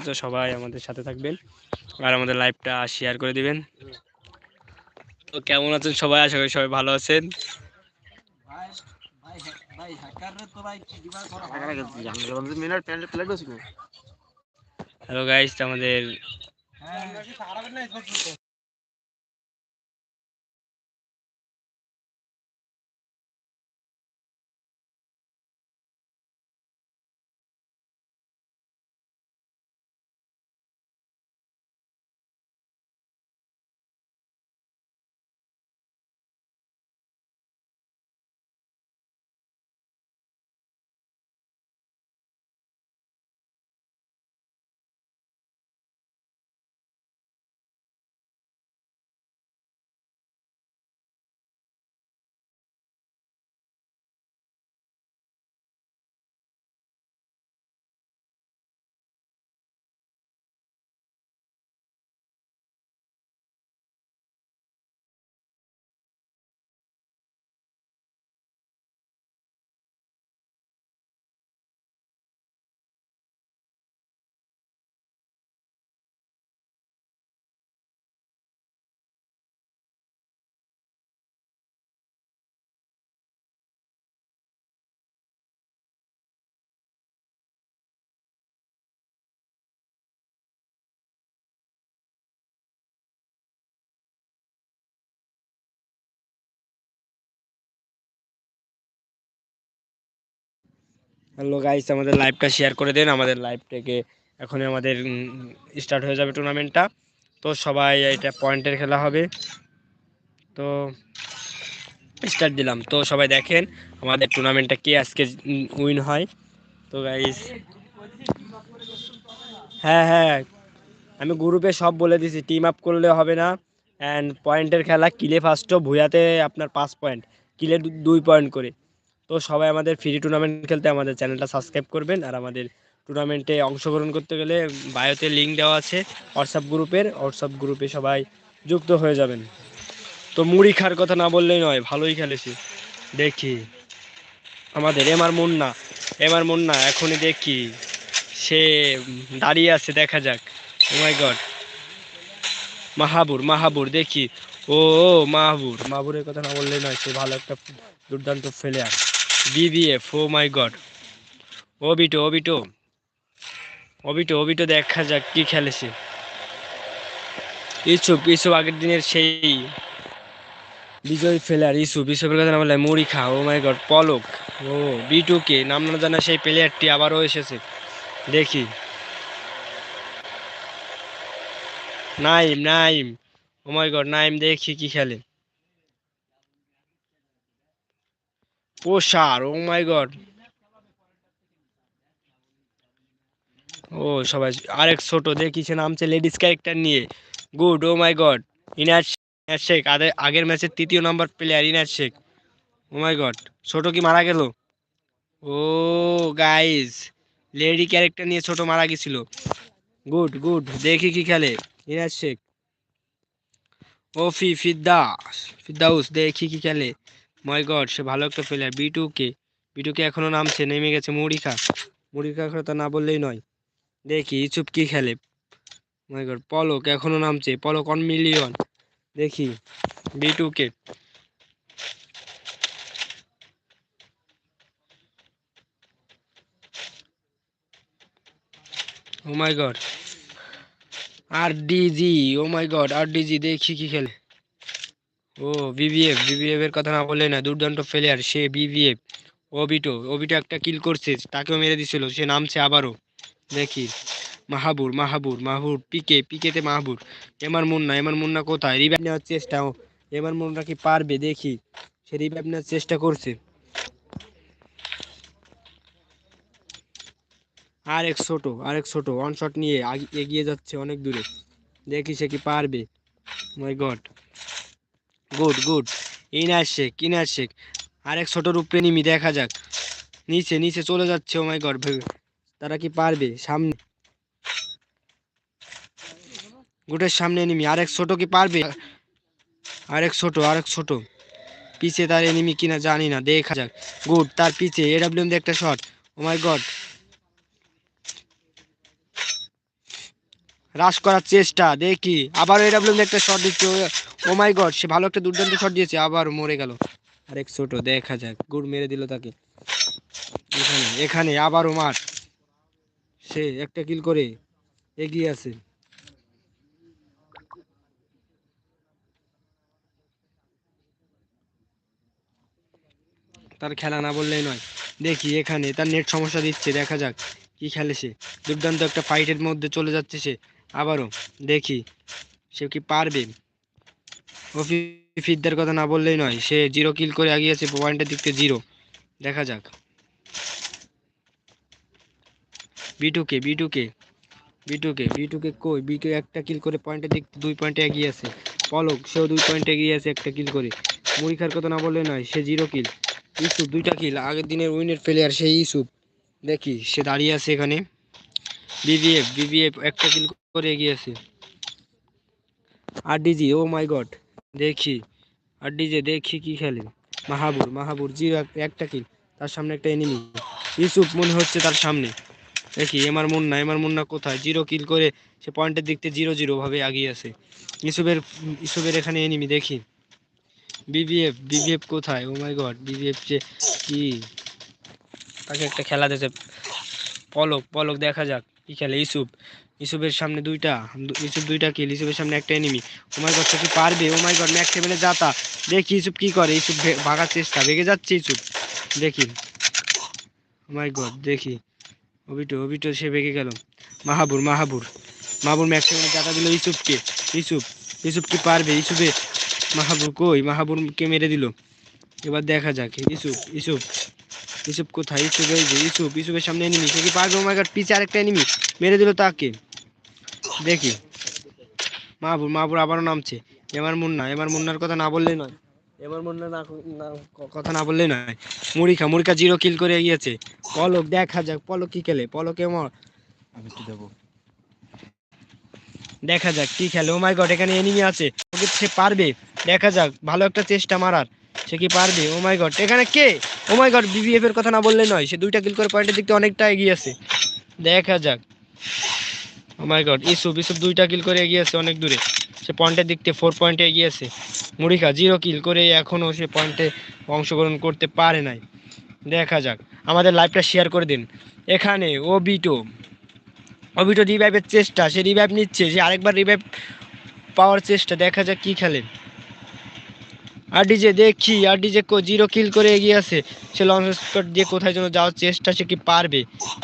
তো সবাই আমাদের সাথে থাকবেন আর আমাদের লাইভটা শেয়ার করে দিবেন। তো কেমন আছেন সবাই? আশা করি সবাই ভালো আছেন। হ্যালো গাইস আমাদের হ্যালো গাইস আমাদের লাইভটা শেয়ার করে দেন। আমাদের লাইভটাকে এখনই আমাদের স্টার্ট হয়ে যাবে টুর্নামেন্টটা তো সবাই এটা পয়েন্টের খেলা হবে। তো স্টার্ট দিলাম। তো সবাই দেখেন আমাদের টুর্নামেন্টটা কে আজকে উইন হয়। তো গাইস হ্যাঁ হ্যাঁ আমি গ্রুপে সব বলে দিছি টিম আপ করলে হবে না। অ্যান্ড পয়েন্টের খেলা কিলে ফার্স্টও ভুয়াতে আপনার পাঁচ পয়েন্ট কিলে দুই পয়েন্ট করে। তো সবাই আমাদের ফ্রি টুর্নামেন্ট খেলতে আমাদের চ্যানেলটা সাবস্ক্রাইব করবেন। আর আমাদের টুর্নামেন্টে অংশগ্রহণ করতে গেলে বায়োতে লিঙ্ক দেওয়া আছে হোয়াটসঅ্যাপ গ্রুপের হোয়াটসঅ্যাপ গ্রুপে সবাই যুক্ত হয়ে যাবেন। তো মুড়ি খার কথা না বললেই নয়, ভালোই খেলেছি। দেখি। আমাদের এমার মুন্না এমার মুন্না, এখনই দেখি। সে দাঁড়িয়ে আছে, দেখা যাক। মাই গড মাহাবুর মাহাবুর, দেখি। ও মাহাবুর মাহাবুরের কথা না বললেই নয়, সে ভালো একটা দুর্দান্ত player BBF oh my god Obito Obito Obito Obito দেখা যাক কি খেলেছে ইসুপ ইসুপ আগের দিনের সেই বিজয় ফেলার ইসুপ ইসুপের কথা না বললে মুড়ি খা ও মাই গড পলক। ও বিটুকে নাম না জানা সেই প্লেয়ারটি আবারও এসেছে। দেখি। Naim Naim. Oh my God Naim দেখি কি খেলে। পোষার ও মাই গড ও, সবাই আরেক ছোট, দেখি সে নামছে লেডিস ক্যারেক্টার নিয়ে। Good oh my God Inar Sheikh আগের ম্যাচের তৃতীয় নম্বর player Inar Sheikh. Oh my God ছোট কি মারা গেল? ও গাইস লেডি ক্যারেক্টার নিয়ে ছোট মারা গেছিল। গুড গুড দেখি কি খেলে। ইনার শেখ। ওফি ফিদ্দাস ফিদ্দাউস দেখি কি খেলে? মাই গড সে ভালো একটা player B two K B two K এখনও নামছে, নেমে গেছে, মুড়িখা। মুড়িখা কথা না বললেই নয়। দেখি ইচুপ কি খেলে? মাই গড পলক এখনও নামছে, পলক অন মিলিয়ন দেখি B two K oh my God R DG oh my God R DG দেখি কি খেলে। ও বিবিএফ বিবিএফ এর কথা না বললে না দুর্দান্ত প্লেয়ার সে বিবিএফ ওবিটো ওবিটো একটা কিল করছে, তাকেও মেরে দিছিল, সে নামছে আবারও। দেখি, মাহাবুর মাহাবুর মাহাবুর পিকে পিকেতে মাহাবুর। এমার মুন্না এমার মুন্না কোথায়? রিভাইভ নেওয়ার চেষ্টা এমার মুন্না কি পারবে? দেখি, সে রিভাইভ নেওয়ার চেষ্টা করছে। আর এক ছোট আর এক ছোট ওয়ান শট নিয়ে এগিয়ে যাচ্ছে অনেক দূরে। দেখি সে কি পারবে। My God good good Inar Sheikh Inar Sheikh আরেক ছোটোর উপরে নিমি, দেখা যাক। নিচে নিচে চলে যাচ্ছে ও মাই গড তারা কি পারবে? সামনে। গুটের সামনে নিমি, আরেক ছোট কি পারবে? আরেক ছোট আরেক ছোট। পিছে তার এনিমি কিনা জানি না, দেখা যাক। গুড তার পিছে এডাব্লিউএম দিয়ে একটা শট ও মাই গড রাশ করার চেষ্টা, দেখি। আবার এডাব্লিউ একটা শট দিচ্ছে, ও মাই গড সে ভালো একটা দুর্দান্ত শট দিয়েছে, আবার মরে গেল। আরেক ছোট, দেখা যাক, গুড় মেরে দিল তাকে। এখানে এখানে, আবারও মার। সে একটা কিল করে এগিয়ে আছে। তার খেলা না বললেই নয়। দেখি, এখানে তার নেট সমস্যা দিচ্ছে, দেখা যাক কি খেলে সে। দুর্দান্ত একটা ফাইটের মধ্যে চলে যাচ্ছে সে। আবারও দেখি, সে কি পারবে? ফিদ্দার কথা না বললেই নয়, সে জিরো কিল করে আগিয়েছে পয়েন্টের দিক থেকে জিরো দেখা যাক। বিটুকে বিটুকে বিটুকে বিটুকে কই? বিটু একটা কিল করে পয়েন্টের দিক, দুই পয়েন্টে এগিয়ে আছে পলক, সেও দুই পয়েন্টে এগিয়ে আছে একটা কিল করে। মুড়িখার কথা না বললে নয়, সে জিরো কিল ইউসুফ দুইটা কিল আগের দিনের উইনের প্লেয়ার সেই ইউসুফ দেখি, সে দাঁড়িয়ে আছে এখানে। বিবিএফ বিবিএফ একটা কিল করে এগিয়ে আছে আর ডিজি ও মাই গড দেখি। আর ডিজে দেখি কি খেলে। মাহাবুর মাহাবুর জিরো একটা কিল তার সামনে একটা এনিমি ইউসুফ মনে হচ্ছে তার সামনে। দেখি এমার মুন্না এমার মুন্না কোথায়? জিরো কিল করে সে পয়েন্টের দিক থেকে জিরো জিরো ভাবে এগিয়ে আছে। ইউসুফের ইউসুফের এখানে এনিমি দেখি। বিবিএফ বিবিএফ কোথায়? ও মাই গড বিবিএফ যে কি? তাকে একটা খেলা দিয়েছে। পলক পলক দেখা যাক কি খেলে ইউসুফ। ইউসুফের সামনে দুইটা ইউসুফ দুইটা কিল ইউসুফের সামনে একটা এনিমি ও মাই গড সে কি পারবে? ও মাই গড ম্যাক টেবিলে যাতা দেখি ইউসুফ কি করে ভে- ভাগার চেষ্টা, ভেগে যাচ্ছে ইউসুফ। দেখি। ও মাই গড দেখি। অবিটো অবিটো, সে ভেগে গেল। মাহাবুর মাহাবুর। মাহাবুর ম্যাক টেবিলে যাতা দিল ইউসুফকে। ইউসুফ ইউসুফ কি পারবে? ইউসুফে, মাহাবুর কই? মাহাবুরকে মেরে দিল। এবার দেখা যাক, ইউসুফ ইউসুফ। ইউসুফ কোথায়? ইউসুফ এই যে, ইউসুফ, ইউসুফের সামনে এনিমি সে কি পারবে? ও মাই গড পিছে আরেকটা এনিমি মেরে দিল তাকে। দেখি। মাহবুর মাহবুর আবারও নামছে। এবার মুন্না এবার মুন্নার কথা না বললেই নয়। এবার মুন্না না কথা না বললেই নয়। মুড়িখা মুড়িখা জিরো কিল করে গিয়েছে। পলক দেখা যাক পলক কি খেলে? পলক এমন আমি একটু দেবো। দেখা যাক কি খেলে। ও মাই গড এখানে এনিমি আছে। ওকে সে পারবে। দেখা যাক ভালো একটা চেষ্টা মারার। সে কি পারবে? ও মাই গড এখানে কে? ও মাই গড বিবিএফ এর কথা না বললে নয়। সে দুইটা কিল করে পয়েন্টের দিক থেকে অনেকটা এগিয়ে আছে। দেখা যাক। মাই গড ইসুফ ইসুফ দুইটা কিল করে এগিয়ে আছে অনেক দূরে। সে পয়েন্টের দিক থেকে ফোর পয়েন্টে এগিয়ে আছে। মুড়িখা জিরো কিল করে এখনও সে পয়েন্টে অংশগ্রহণ করতে পারে নাই। দেখা যাক, আমাদের লাইভটা শেয়ার করে দিন। এখানে ও বিটো অবিটো রিভাইভের চেষ্টা, সে রিভাইভ নিচ্ছে, সে আরেকবার রিভাইভ পাওয়ার চেষ্টা, দেখা যাক কি খেলে। আর ডিজে দেখি আর ডিজে জিরো কিল করে এগিয়ে আছে। সে লঞ্চ স্পট দিয়ে কোথায় যেন যাওয়ার চেষ্টা, সে কি পারবে?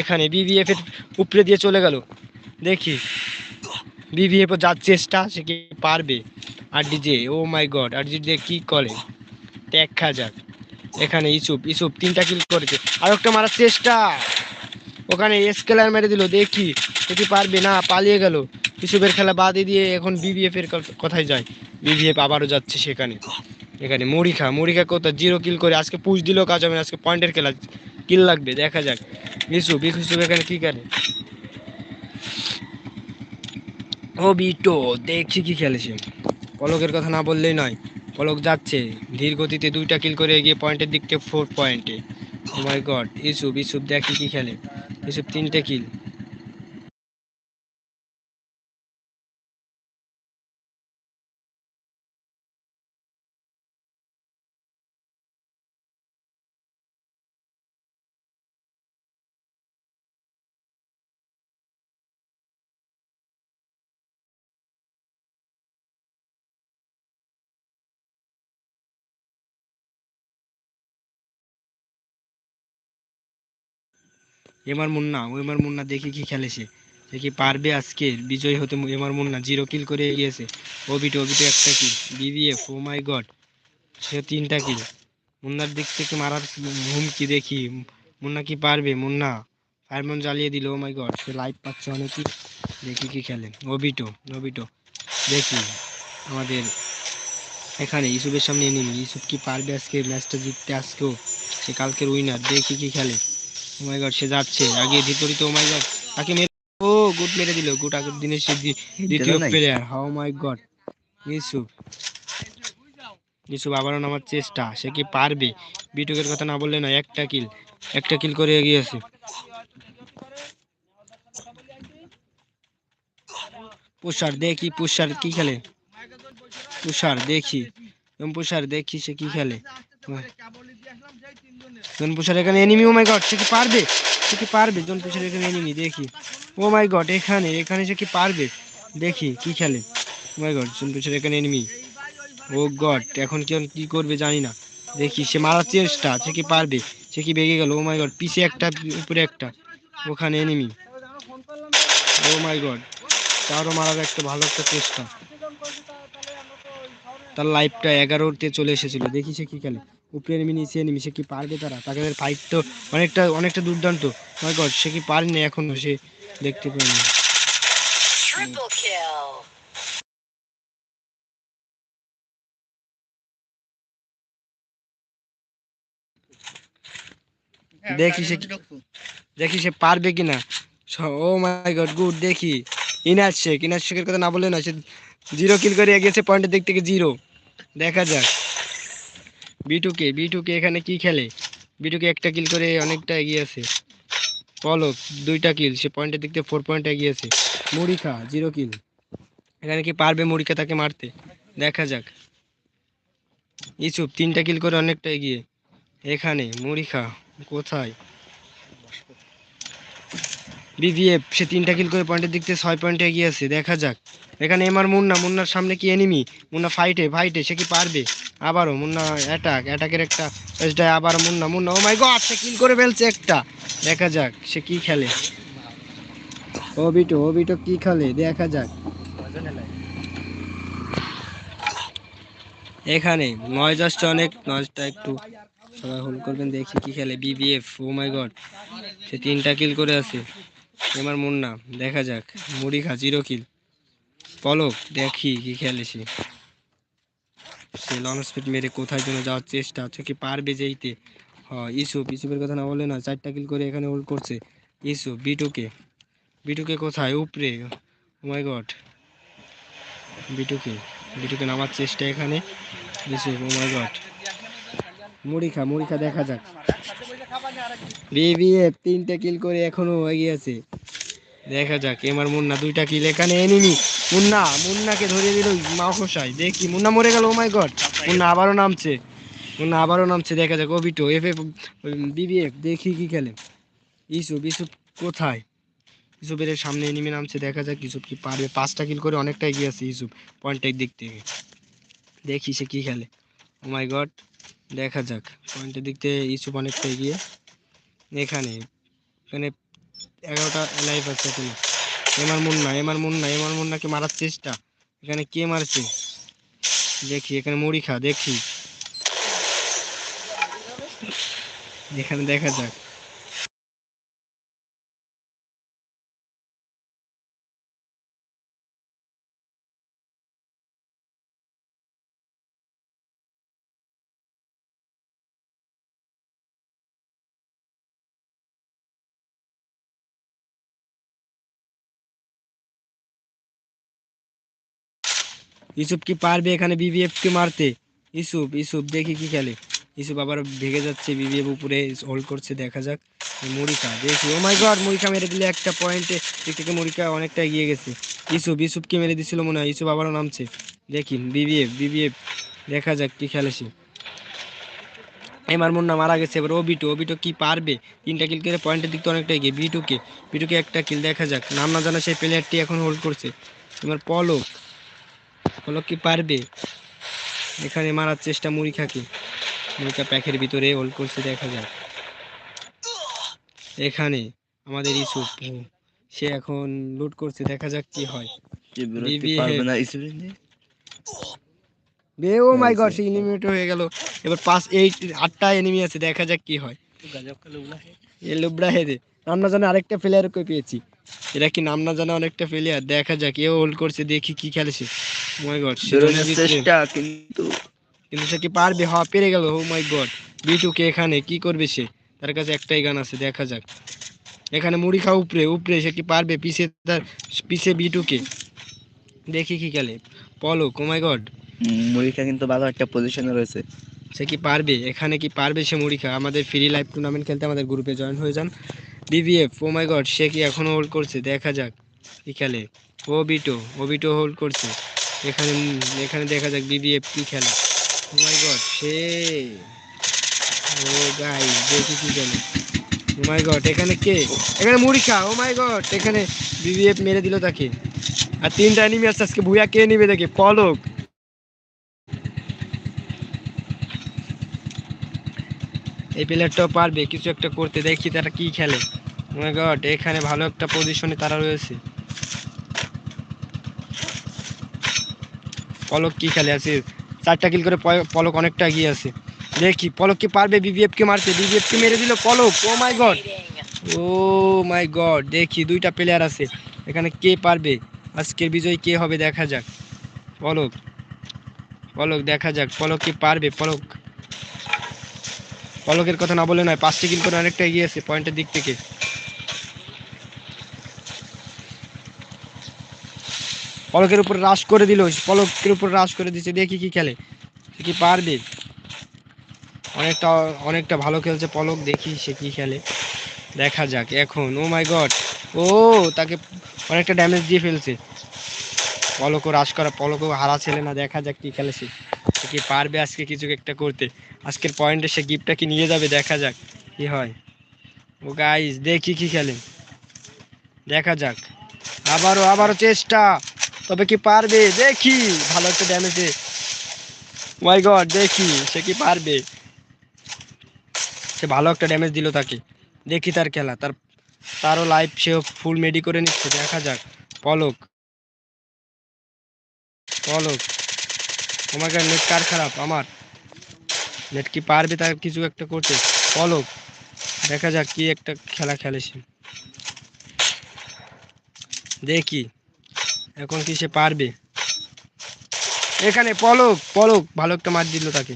এখানে বিবিএফ এর উপরে দিয়ে চলে গেল। দেখি। বিবিএফ যার চেষ্টা, সে কি পারবে? R DJ oh my God R DJ কি করে? দেখা যাক এখানে ইসুপ ইসুপ তিনটা কিল করেছে। আর একটা মারার চেষ্টা। ওখানে স্কেলার মেরে দিল, দেখি। কি পারবে? না, পালিয়ে গেল। ইসুপের খেলা বাদে দিয়ে এখন বিবিএফ এর কথায় যায়? বিবিএফ আবারও যাচ্ছে সেখানে। এখানে মরিখা মরিখা কোথাও জিরো কিল করে আজকে পুশ দিলেও কাজ হবে আজকে পয়েন্টের খেলা। কিল লাগবে, দেখা যাক। ইসুপ ইসুপ এখানে কি করে? ও বিটো দেখছি কি খেলেছে। পলকের কথা না বললেই নয়, পলক যাচ্ছে। ধীর গতিতে দুইটা কিল করে এগিয়ে পয়েন্টের দিক থেকে ফোর পয়েন্টে মাই গড ইসুফ ইসুফ দেখি কি খেলে। ইসুফ তিনটে কিল এমার মুন্না, ও এমার মুন্না দেখি কি খেলেছে? সে পারবে আজকে? বিজয় হতে এমার মুন্না জিরো কিল করে এগিয়েছে। ওবিটো ওবিটো একটা কিল বিবিএফ ও মাই গড সে তিনটা কিল মুন্নার দিক থেকে মারার হুমকি দেখি? মুন্না কি পারবে? মুন্না, ফায়ারমন জ্বালিয়ে দিল ও মাই গড সে লাইভ পাচ্ছে অনেকই। দেখি কি খেলে। ওবিটো ওবিটো দেখি আমাদের এখানে ইসুফের সামনে এনিমি ইসুফ কি পারবে আজকে ম্যাচটা জিততে? আজকেও সে কালকের উইনার দেখি কি খেলে। মাই গড সে যাচ্ছে। আগে বিপরীত ও মাই গড তাকে মেরে ও গুড মেরে দিল গুড আগের দিনের সে দ্বিতীয়। Player how my God Yusuf. Yusuf আবারও নামার চেষ্টা সে কি পারবে? বিটুকের কথা না বললে না একটা কিল একটা কিল করে এগিয়েছে পুষার দেখি পুষার কি খেলে? পুষার দেখি পুষার দেখি সে কি খেলে। জন পুষার এখানে এনিমি ও মাই গড সে কি পারবে? সে কি পারবে? জন পুষার এখানে এনিমি দেখি। ও মাই গড এখানে এখানে সে কি পারবে? দেখি, কি খেলে। ও মাই গড জন পুষার এখানে এনিমি ও গড এখন কি কি করবে জানি না। দেখি, সে মারার চেষ্টা, সে কি পারবে? সে কি বেগে গেল? ও মাই গড পিছে একটা, উপরে একটা। ওখানে এনিমি ও মাই গড তারও মারার একটা ভালো একটা চেষ্টা। তার লাইফটা এগারোতে চলে এসেছিল। দেখি সে কি খেলে। উপরে এনিমি নিচে এনিমি সে কি পারবে তারা? তাদের ফাইট তো অনেকটা অনেকটা দুর্দান্ত। মাই গড সে কি পারেনি এখনও? সে দেখতে Triple kill. দেখি সে কি- দেখি সে পারবে কিনা। ও মাই গড গুড দেখি। ইনাজ শেখ ইনাজ শেখের কথা না বললে না সে জিরো কিল করে এগিয়েছে পয়েন্টের দিক থেকে জিরো দেখা যাক। বিটুকে বিটুকে এখানে কি খেলে? বিটুকে একটা কিল করে অনেকটা এগিয়ে আছে। পলক, দুইটা কিল সে পয়েন্টের দিক থেকে ফোর পয়েন্ট এগিয়ে আছে। মুড়িখা জিরো কিল এখানে কি পারবে মুড়িখা তাকে মারতে? দেখা যাক। ইসুপ তিনটা কিল করে অনেকটা এগিয়ে। এখানে মুড়িখা কোথায়? বিভিএফ সে তিনটা কিল করে পয়েন্টের দিক থেকে ছয় পয়েন্টে এগিয়ে আছে, দেখা যাক। এখানে এমআর মুন্না মুন্নার সামনে কি এনিমি মুন্না ফাইটে ফাইটে সে কি পারবে? আবারও মুন্না অ্যাটাক অ্যাটাকের একটা আবার Munna Munna oh my god সে কিল করে ফেলছে একটা। দেখা যাক, সে কি খেলে। ও বিটো ও বিটো কি খেলে? দেখা যাক। এখানে নয়েজ আসছে অনেক নয়েজটা একটু সবাই হোল্ড করবেন, দেখি কি খেলে বিবিএফ ও মাই গড সে তিনটা কিল করে আছে। এবার মুন্না, দেখা যাক। মুড়ি খা জিরো কিল পলক দেখি কি খেলে সে। সে স্পিড মেরে কোথায় জন্য যাওয়ার চেষ্টা কি পারবে যেইতে? হ ইসুপ ইসুপের কথা না বলে না, চারটা কিল করে এখানে হোল্ড করছে। ইসুপ বিটুকে। বিটুকে কোথায়? উপরে। মাই গড বিটুকে। বিটুকে নামার চেষ্টা এখানে। ইসুপ ও মাই গড মুড়ি খা মুড়ি খা, দেখা যাক। বিবিএফ তিনটে কিল করে এখনও এগিয়ে আছে। দেখা যাক, এমার মুন্না দুইটা কিল এখানে এনিমি মুন্না, মুন্নাকে ধরিয়ে দিল মাকসাই দেখি, মুন্না মরে গেল ও মাই গড মুন্না আবারও নামছে। মুন্না আবারও নামছে, দেখা যাক ওবিটো এফ এফ বিবিএফ দেখি কি খেলে। ইসুপ ইসুপ কোথায়? ইসুপের সামনে এনিমি নামছে, দেখা যাক ইসুপ কি পারবে। পাঁচটা কিল করে অনেকটা এগিয়ে আছে ইসুপ পয়েন্টের দিক থেকে দেখি সে কি খেলে। মাই গড দেখা যাক। পয়েন্টের দিক থেকে ইস্যুপ অনেকটা এগিয়ে। এখানে এখানে এগারোটা লাইফ আছে এখানে। এমার মুন্না এমার মুন্না এমার মুন্নাকে মারার চেষ্টা। এখানে কে মারছে? দেখি, এখানে মুড়ি খা দেখি। এখানে দেখা যাক। ইসুপ কি পারবে এখানে বিবিএফ কে মারতে? ইসুপ ইসুপ, দেখি কি খেলে। ইসুপ আবার ভেগে যাচ্ছে বিবিএফ উপরে হোল্ড করছে, দেখা যাক। মরিকা দেখি। ও মাই গড মরিকা মেরে দিলে একটা পয়েন্টে দিক থেকে মরিকা অনেকটা এগিয়ে গেছে। ইসুপ ইসুপকে মেরে দিছিল মনে হয়? ইসুপ আবারও নামছে। দেখি বিবিএফ বিবিএফ দেখা যাক কি খেলে সে। এমার মুন্না মারা গেছে। এবার ওবিটু ওবিটু কি পারবে? তিনটা কিল করে পয়েন্টের দিক তো অনেকটা এগিয়ে। বিটুকে বিটুকে একটা কিল দেখা যাক। নাম না জানা সেই প্লেয়ারটি এখন হোল্ড করছে। এবার পলক হলো কি পারবে? এখানে মারার চেষ্টা মুড়িখাকে মুড়িখা প্যাকের ভিতরে হোল্ড করছে দেখা যাক। এখানে আমাদের ইসুপ ও, সে এখন লুট করছে দেখা যাক কি হয়? বে ও মাই গড সে এনিমিট হয়ে গেল। এবার পাঁচ এইট আটটা এনিমি আছে দেখা যাক কি হয়। এ লুবড়া হেদে। আরেকটা প্লেয়ার কই পেয়েছি। এরা কি নাম না জানা অনেকটা প্লেয়ার দেখা যাক এও হোল্ড করছে দেখি কি খেলেছে। মাই গড বেরোনোর চেষ্টা কিন্তু কিন্তু সে কি পারবে? হওয়া পেরে গেল। ও মাই গড বিটুকে এখানে? কি করবে সে? তার কাছে একটাই গান আছে দেখা যাক। এখানে মুড়ি খাওয়া উপরে উপরে সে কি পারবে? পিছে তার পিছে বিটুকে দেখি কি খেলে। পলো ও মাই গড মরিকা কিন্তু ভালো একটা পজিশনে রয়েছে। সে কি পারবে? এখানে কি পারবে সে মুড়ি খা আমাদের ফ্রি লাইভ টুর্নামেন্ট খেলতে আমাদের গ্রুপে জয়েন হয়ে যান। বিবিএফ ও মাই গড সে কি এখনও হোল্ড করছে? দেখা যাক, কি খেলে? ও বিটো হোল্ড করছে। এখানে এখানে দেখা যাক বিবিএফ কি খেলে। ও my god say O guys দেখি কি খেলে। ও মাই গড এখানে কে? এখানে মুড়িখা ও মাই গড এখানে বিবিএফ মেরে দিল তাকে। আর তিনটা এনিমি আছে আজকে ভুয়া কে নিবে দেখে? পলক। এই প্লেয়ারটাও পারবে, কিছু একটা করতে। দেখি তারা কি খেলে। মাই গড এখানে ভালো একটা পজিশনে তারা রয়েছে। পলক কি খেলে আছে? চারটা কিল করে পলক অনেকটা এগিয়ে আছে। দেখি, পলক কি পারবে? বিবিএফ কে মারতে। বিবিএফ কে মেরে দিল পলক। ও my god O my god দেখি, দুইটা প্লেয়ার আছে। এখানে কে পারবে? আজকের বিজয় কে হবে দেখা যাক। পলক। পলক দেখা যাক। পলক কি পারবে? পলক। পলকের কথা না বলে নয় পাঁচটি করে অনেকটা এগিয়ে আছে পয়েন্টের দিক থেকে। পলকের উপর রাশ করে দিল, পলকের উপর রাশ করে দিচ্ছে দেখি কি খেলে? কি পারবে? অনেকটা অনেকটা ভালো খেলছে পলক, দেখি সে কি খেলে। দেখা যাক এখন, ও মাই গড, ও, তাকে অনেকটা ড্যামেজ দিয়ে ফেলছে। পলকও রাশ করা, পলকও হারা ছেলে না, দেখা যাক কি খেলে সে। সে কি পারবে আজকে কিছু একটা করতে? আজকের পয়েন্টে সে গিফটটা কি নিয়ে যাবে? দেখা যাক কি হয়। ও গাইস দেখি কি খেলে। দেখা যাক। আবারও আবারও চেষ্টা। তবে কি পারবে? দেখি। ভালো একটা ড্যামেজে মাই গড দেখি সে কি পারবে। সে ভালো একটা ড্যামেজ দিল তাকে। দেখি তার খেলা। তার, তারও লাইফ সেও ফুল মেডি করে নিচ্ছে। দেখা যাক। পলক। পলক। তোমার নেট কার খারাপ? আমার। নেট কি পারবে তার কিছু একটা করতে? পলক দেখা যাক কি একটা খেলা খেলে সে দেখি। এখন কি সে পারবে? এখানে পলক পলক। ভালো একটা মার দিল তাকে।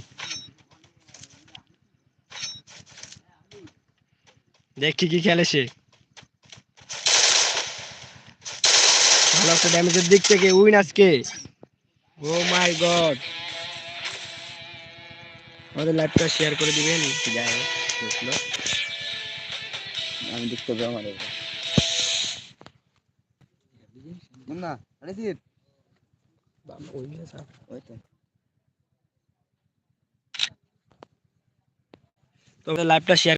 দেখি কি খেলে সে ভালো একটা ড্যামেজের দিক থেকে উইন আজকে। ও মাই গড আমাদের লাইভটা শেয়ার করে দিবেন। যাই হোক বুঝলো আমি দেখতে পাবো আমার না আরে দীপ ওই তো। তো লাইভটা শেয়ার